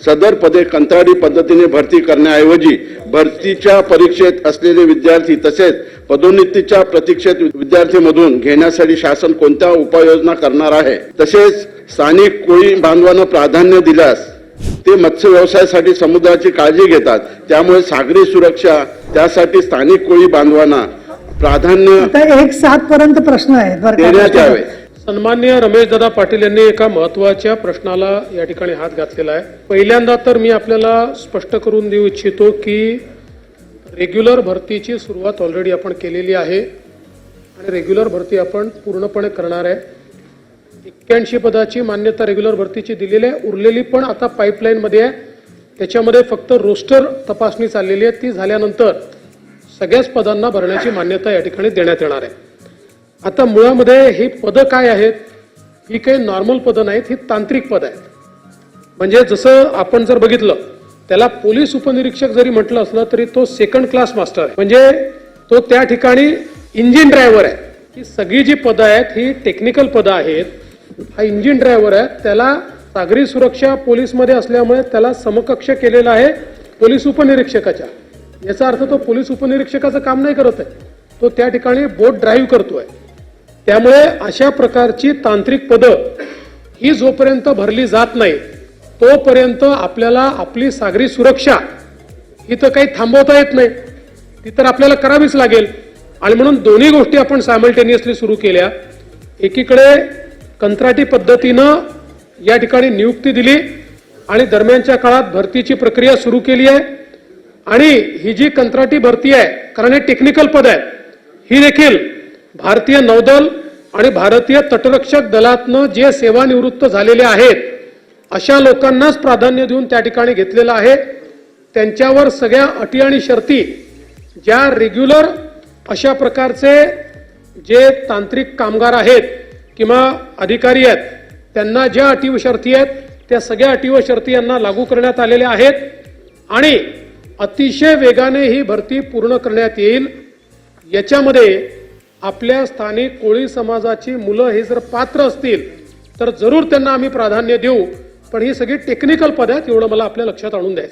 सदर पदे कंत्राटी पद्धतीने भरती करण्याऐवजी भरतीच्या परीक्षेत असलेले विद्यार्थी तसेच पदोन्नतीच्या प्रतीक्षेत विद्यार्थीमधून घेण्यासाठी शासन कोणत्या उपाययोजना करणार आहे? तसेच स्थानिक कोळी बांधवांना प्राधान्य दिल्यास ते मत्स्य व्यवसायासाठी समुद्राची काळजी घेतात. त्यामुळे सागरी सुरक्षा त्यासाठी स्थानिक कोळी बांधवांना प्राधान्य एक सात पर्यंत प्रश्न आहेत सन्मान्य रमेशदादा पाटील यांनी एका महत्त्वाच्या प्रश्नाला या ठिकाणी हात घातलेला आहे. पहिल्यांदा तर मी आपल्याला स्पष्ट करून देऊ इच्छितो की रेग्युलर भरतीची सुरुवात ऑलरेडी आपण केलेली आहे. आणि रेग्युलर भरती आपण पूर्णपणे करणार आहे. एक्क्याऐंशी पदाची मान्यता रेग्युलर भरतीची दिलेली आहे. उरलेली पण आता पाईपलाईनमध्ये आहे. त्याच्यामध्ये फक्त रोस्टर तपासणी चाललेली आहे. ती झाल्यानंतर सगळ्याच पदांना भरण्याची मान्यता या ठिकाणी देण्यात येणार आहे. आता मुळामध्ये ही पदं काय आहेत? ही काही नॉर्मल पदं नाहीत ही तांत्रिक पदं आहेत. म्हणजे जसं आपण जर बघितलं त्याला पोलीस उपनिरीक्षक जरी म्हटलं असलं तरी तो सेकंड क्लास मास्टर आहे. म्हणजे तो त्या ठिकाणी इंजिन ड्रायव्हर आहे. ही सगळी जी पदं आहेत ही टेक्निकल पदं आहेत. हा इंजिन ड्रायव्हर आहे. त्याला सागरी सुरक्षा पोलीसमध्ये असल्यामुळे त्याला समकक्ष केलेला आहे पोलीस उपनिरीक्षकाच्या. याचा अर्थ तो पोलीस उपनिरीक्षकाचं काम नाही करत आहे. तो त्या ठिकाणी बोट ड्राईव्ह करतोय. त्यामुळे अशा प्रकारची तांत्रिक पदं ही जोपर्यंत भरली जात नाही तोपर्यंत आपल्याला आपली सागरी सुरक्षा ही तर काही थांबवता येत नाही. ती तर आपल्याला करावीच लागेल. आणि म्हणून दोन्ही गोष्टी आपण सायमल्टेनियसली सुरू केल्या. एकीकडे कंत्राटी पद्धतीनं या ठिकाणी नियुक्ती दिली आणि दरम्यानच्या काळात भरतीची प्रक्रिया सुरू केली आहे. आणि ही जी कंत्राटी भरती आहे कारण हे टेक्निकल पद आहे ही देखील भारतीय नौदल आणि भारतीय तटरक्षक दलातनं जे सेवानिवृत्त झालेले आहेत अशा लोकांनाच प्राधान्य देऊन त्या ठिकाणी घेतलेलं आहे. त्यांच्यावर सगळ्या अटी आणि शर्ती ज्या रेग्युलर अशा प्रकारचे जे तांत्रिक कामगार आहेत किंवा अधिकारी आहेत त्यांना ज्या अटी व शर्ती आहेत त्या सगळ्या अटी व शर्ती यांना लागू करण्यात आलेल्या आहेत आणि अतिशय वेगाने ही भरती पूर्ण करण्यात येईल. याच्यामध्ये आपल्या स्थानिक कोळी समाजाची मुलं हे जर पात्र असतील तर जरूर त्यांना आम्ही प्राधान्य देऊ. पण ही सगळी टेक्निकल पद आहेत एवढं मला आपल्या लक्षात आणून द्यायचं